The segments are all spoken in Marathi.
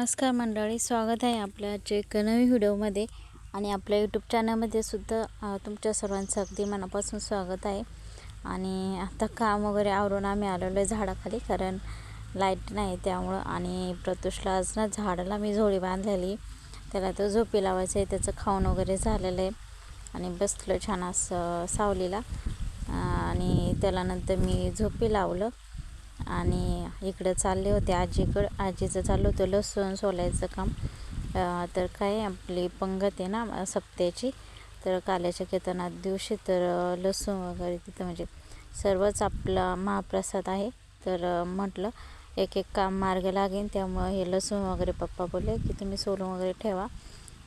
नमस्कार मंडळी स्वागत आहे आपल्या आजच्या एक नवीन व्हिडिओमध्ये आणि आपल्या यूट्यूब चॅनलमध्ये सुद्धा तुमच्या सर्वांचं अगदी मनापासून स्वागत आहे. आणि आता काम वगैरे आवरून आम्ही आलेलो आहे झाडाखाली कारण लाइट नाही त्यामुळं आणि प्रतुषला आज ना झाडाला मी झोळी बांधलेली. त्याला तो झोपी लावायचं आहे त्याचं खाऊन वगैरे झालेलं आहे आणि बसलो छान असं सावलीला. आणि त्याला नंतर मी झोपी लावलं. आणि इकडं चालले होते आजीकडं आजीचं चाललं होतं लसूण सोलायचं काम. तर काय आपली पंगत आहे ना सप्त्याची तर काल्याच्या केतनात दिवशी तर लसूण वगैरे तिथं म्हणजे सर्वच आपला महाप्रसाद आहे. तर म्हटलं एक एक काम मार्ग लागेल त्यामुळं हे लसूण वगैरे पप्पा बोलले की तुम्ही सोलून वगैरे ठेवा.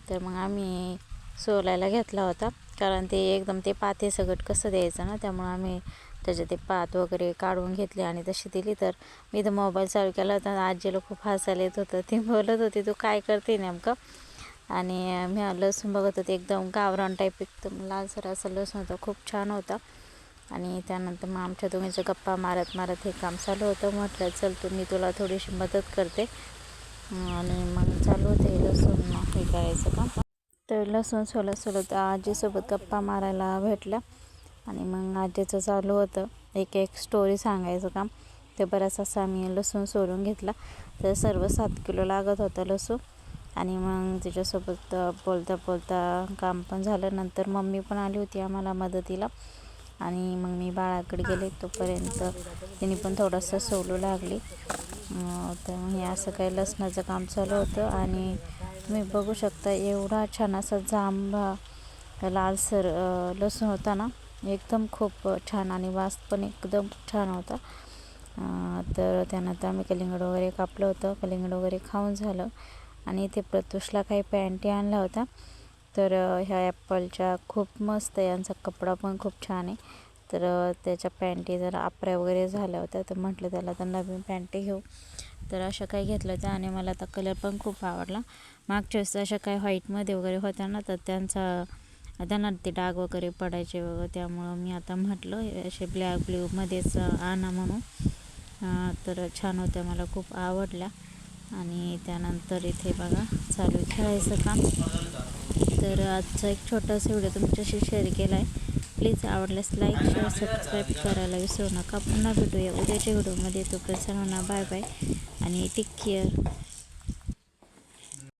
तर मग आम्ही सोलायला घेतला होता कारण ते एकदम ते पाते सगट कसं द्यायचं ना त्यामुळं आम्ही त्याचे ते पात वगैरे काढून घेतले आणि तशी दिली तर मी तर मोबाईल चालू केला होता. आजीला खूप हसायला येत होतं ती बोलत होती तू काय करते नेमकं? आणि मी लसूण बघत होते एकदम गावरान टाईप एकदम लालसर असं लसूण होतं खूप छान होता. आणि त्यानंतर मग आमच्या दोघींच्या गप्पा मारत मारत हे काम चालू होतं. म्हटलं चल तू मी तुला थोडीशी मदत करते. आणि मग चालू होते हे लसूण. हे करायचं काम. तर लसूण सोलत सोलत आजीसोबत गप्पा मारायला भेटल्या. आणि मग आजीचं चालू होतं. एक एक स्टोरी सांगायचं काम. ते बराच असं आम्ही लसूण सोलून घेतला. तर सर्व सात किलो लागत होतं लसूण. आणि मग तिच्यासोबत बोलता बोलता काम पण झालं. नंतर मम्मी पण आली होती आम्हाला मदतीला. आणि मग मी बाळाकडे गेले. तोपर्यंत तिने पण थोडंसं सोलू लागली. तर मग हे असं काही लसणाचं काम चालू होतं. आणि तुम्ही बघू शकता एवढा छान असा जांभा लालसर लसूण होता ना एकदम खूप छान आणि वास पण एकदम छान होता. तर त्यानंतर आम्ही कलिंगड वगैरे कापलं होतं. कलिंगड वगैरे खाऊन झालं. आणि इथे प्रतुषला काही पॅन्टी आणला होता तर ह्या ॲपलच्या खूप मस्त आहे. यांचा कपडा पण खूप छान आहे. तर त्याच्या पॅन्टी जरा आपऱ्या वगैरे झाल्या होत्या. तर म्हटलं त्याला तर नवीन पॅन्टी घेऊ. तर अशा काही घेतल्या होत्या आणि मला आता कलर पण खूप आवडला. मागच्या वेळेस अशा काही व्हाईटमध्ये वगैरे होत्या ना तर त्यांचा त्यांना ते डाग वगैरे पडायचे वगैरे त्यामुळं मी आता म्हटलं असे ब्लॅक ब्ल्यूमध्येच आणा म्हणून. तर छान होत्या मला खूप आवडल्या. आणि त्यानंतर इथे बघा चालू आहे खेळायचं काम. तर आजचा एक छोटासा व्हिडिओ तुमच्याशी शेअर केला आहे प्लीज आवडल्यास लाईक शेअर सबस्क्राईब करायला विसरू नका. पुन्हा भेटूया उद्याच्या व्हिडिओमध्ये. प्रसन्न सर्वांना बाय बाय आणि टेक केअर